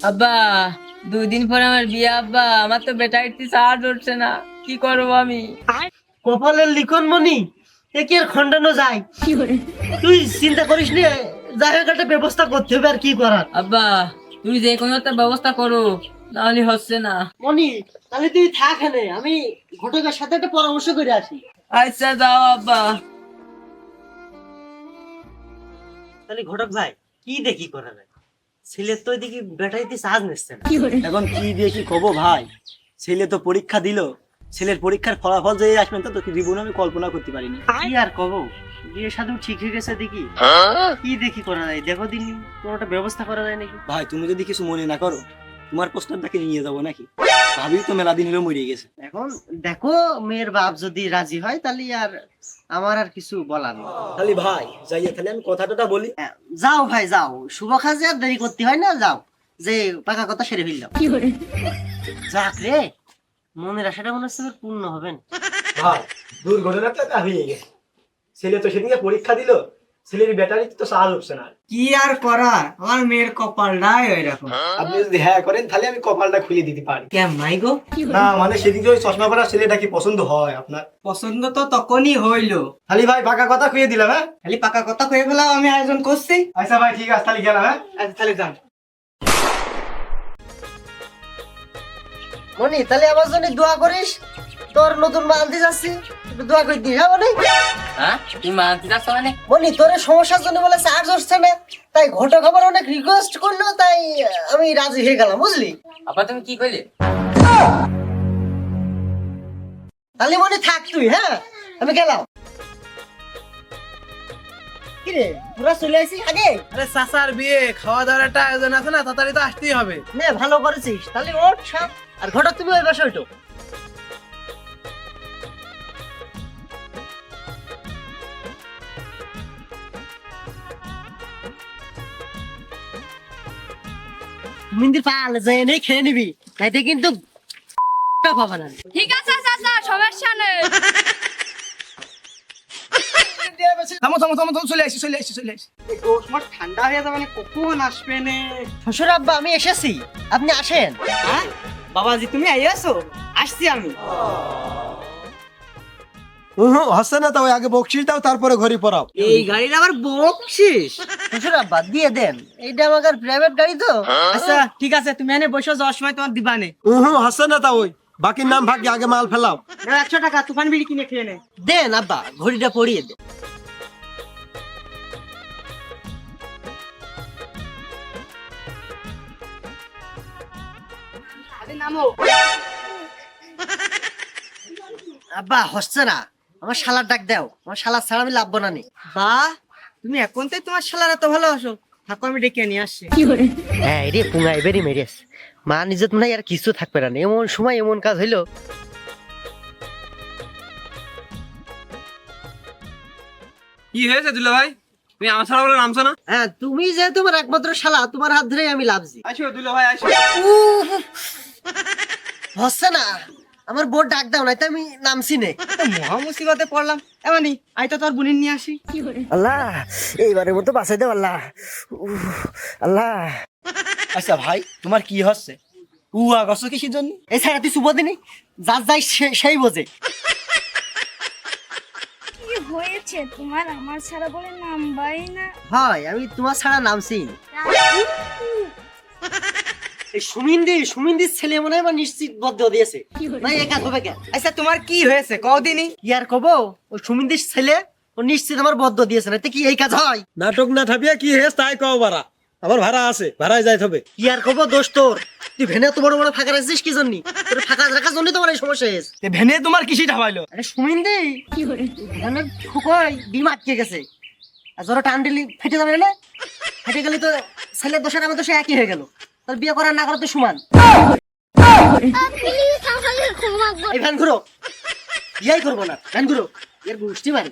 আব্বা দুই দিন পরে আমার বিয়ে আব্বা আমার তো ব্যাটারিতে চার্জ উঠছে না কি করব আমি? কপালের লিখন মনি এ কি আর খন্ডানো যায়? তুই চিন্তা করিস নি একটা ব্যবস্থা করতে হবে আর কি করার? আব্বা তুমি যে কোনো একটা ব্যবস্থা করো নাহলে হচ্ছে না। মনি তাহলে তুই থাক এখানে আমি ঘটকের সাথে একটা পরামর্শ করে আসি। আচ্ছা যাও আব্বা। তাহলে ঘটক ভাই কি দেখি করা যায় ছেলের তো এদিকে ব্যাটারিতে চার্জ নিচ্ছে না। এখন কি দিয়ে কি কব ভাই? ছেলে তো পরীক্ষা দিল। ছেলের পরীক্ষার ফলাফল যে আসবেন তা তো জীবনে আমি কল্পনা করতে পারিনি। কি আর কব বিয়ে সাধু ঠিক হয়ে গেছে দেখি। কি দেখি করা যায়? দেখো দিন কোনো একটা ব্যবস্থা করা যায় নাকি? ভাই তুমি যদি কিছু মনে না করো তোমার প্রস্তাবটাকে নিয়ে যাব নাকি? ভাবি তো মেলা দিন হলো মরে গেছে। এখন দেখো মেয়ের বাপ যদি রাজি হয় তাহলে আর আমার আর কিছু বলার নেই। তাহলে ভাই যাইয়ে তাহলে আমি কথাটা বলি। হ্যাঁ, যাও ভাই যাও। শুভ কাজে আর দেরি করতে হয় না যাও। যে পাকা কথা সেরে ফেললাম। যাক রে মনের আশাটা মনে হচ্ছে পূর্ণ হবেন। ভাই দুর্ঘটনা তো হয়ে গেছে। ছেলে তো সেদিকে পরীক্ষা দিল ছেলের ব্যাটারি তো চার্জ হচ্ছে না। কি আর করার? আমার মেয়ের কপালটাই এরকম আপনি যদি হ্যাঁ করেন তাহলে আমি কপালটা খুলে দিতে পারি। কেন নাই গো? না মানে সেদিকে ওই চশমা পরা ছেলেটা কি পছন্দ হয় আপনার? পছন্দ তো তখনই হইল। খালি ভাই পাকা কথা খুঁয়ে দিলাম হ্যাঁ? খালি পাকা কথা কয়ে ফেলাম আমি আয়োজন করছি। আচ্ছা ভাই ঠিক আছে তাহলে গেলাম হ্যাঁ? আচ্ছা তাহলে যান। মনি তাহলে আমার জন্য দোয়া করিস। তোর নতুন মা আনতে যাচ্ছি দোয়া করে দিস হ্যাঁ মনি? হ্যাঁ? চাচ্ছ মানে? মনি তোর সমস্যার জন্য বলে চার্জ হচ্ছে না তাই ঘটক আবার অনেক রিকোয়েস্ট করল তাই আমি রাজি হয়ে গেলাম বুঝলি? তুমি কি কইলে? তাহলে মনে থাক তুই হ্যাঁ? আমি গেলাম। কিরে চলে আসি আগে? আরে বিয়ে খাওয়া দাওয়ার একটা আয়োজন আছে না তাড়াতাড়ি তো আসতেই হবে। নে ভালো করেছিস। তাহলে ওঠ আর ঘটক তুমি ওই পাশে ওঠো। মিন্দির পাল নেই খেয়ে নিবি। তাইতে কিন্তু পাবা না। ঠিক আছে চাচা সমস্যা নেই। থামো থামো থামো থামো চলে আসি চলে আসি চলে আসি। তোমার ঠান্ডা হয়ে যাবে কখন আসবে নে? শ্বশুর আব্বা আমি এসেছি। আপনি আসেন। হ্যাঁ? বাবাজি তুমি আইয়াছো? আসছি আমি। হচ্ছে না তো আগে বকশিস দাও তারপরে ঘড়ি পড়াও এই গাড়ির আবার বকছিস শ্বশুর আব্বা দিয়ে দেন। এইটা আমার প্রাইভেট গাড়ি তো। আচ্ছা ঠিক আছে তুমি এনে বসে যাওয়ার সময় তোমার দিবানে। হুম হচ্ছে না তা ওই বাকির নাম ভাগ্যে আগে মাল ফেলাও। একশো টাকা তুফান বিড়ি কিনে খেয়ে নে। দেন আব্বা ঘড়িটা পরিয়ে দেন। নামো। আব্বা হচ্ছে না। আমার শালার ডাক দাও। আমার শালার ছাড়া আমি লাভবো না নি। বা তুমি এখন তো তোমার শালার এত ভালোবাসো? থাকো আমি ডেকে নিয়ে আসছি। হ্যাঁ রে পুঙ্গা এবারই মেরেস মা নিজত মনে আর কিছু থাকবে না এমন সময় এমন কাজ হইল। কি হয়েছে দুলা ভাই? তুমি আমার ছাড়া বলে নামছো না? হ্যাঁ তুমি যে তোমার একমাত্র শালা তোমার হাত ধরেই আমি লাভছি আসো দুলা ভাই আসো হচ্ছে না। আমার বোর ডাক দাও না আমি নামছি নে। মহা মুসিবতে পড়লাম। এমনি আই তো তোর বুনির নিয়ে আসি। আল্লাহ এইবারের মতো বাঁচাই দাও আল্লাহ। আল্লাহ। আচ্ছা ভাই তোমার কি হচ্ছে? উয়া গছ কিসের জন্য? এই ছাড়া তুই শুভ দিনি যার যাই সে- সেই বোঝে। কি হয়েছে? তোমার আমার ছাড়া বলে নামবাই না। হয় আমি তোমার ছাড়া নামছি। এই সুমিন্দি সুমিন্দির ছেলে মনে হয় আমার নিশ্চিত বদ্ধ দিয়েছে। ভাই একা হবে কেন আচ্ছা তোমার কি হয়েছে? কদিনই ইয়ার কব ওই সুমিন্দির ছেলে ও নিশ্চিত আমার বদ্ধ দিয়েছে না কি এই কাজ হয়? নাটক না কি হেস তাই কও বারা আমার ভাড়া আছে ভাড়ায় যাইতে হবে। ইয়ার কব দোষ তোর। তুই ভেনে তো বড় বড় ফাঁকা রাখছিস কি জন্য? তোর ফাঁকা রাখার জন্য তোমার এই সমস্যা হয়েছে। ভেনে তোমার কিসি ঠাপাইলো আরে সুমিন্দি ভেনে ঠুকই ডিম আটকে গেছে। আর জোরে টান দিলি ফেটে যাবে না? ফেটে গেলে তো ছেলের দোষের আমার দোষে একই হয়ে গেল। তোর বিয়ে করার না করা তো সমান। এই ভ্যান ঘুরো। ইয়াই করব না ভ্যান ঘুরো। এর গোষ্ঠী মারি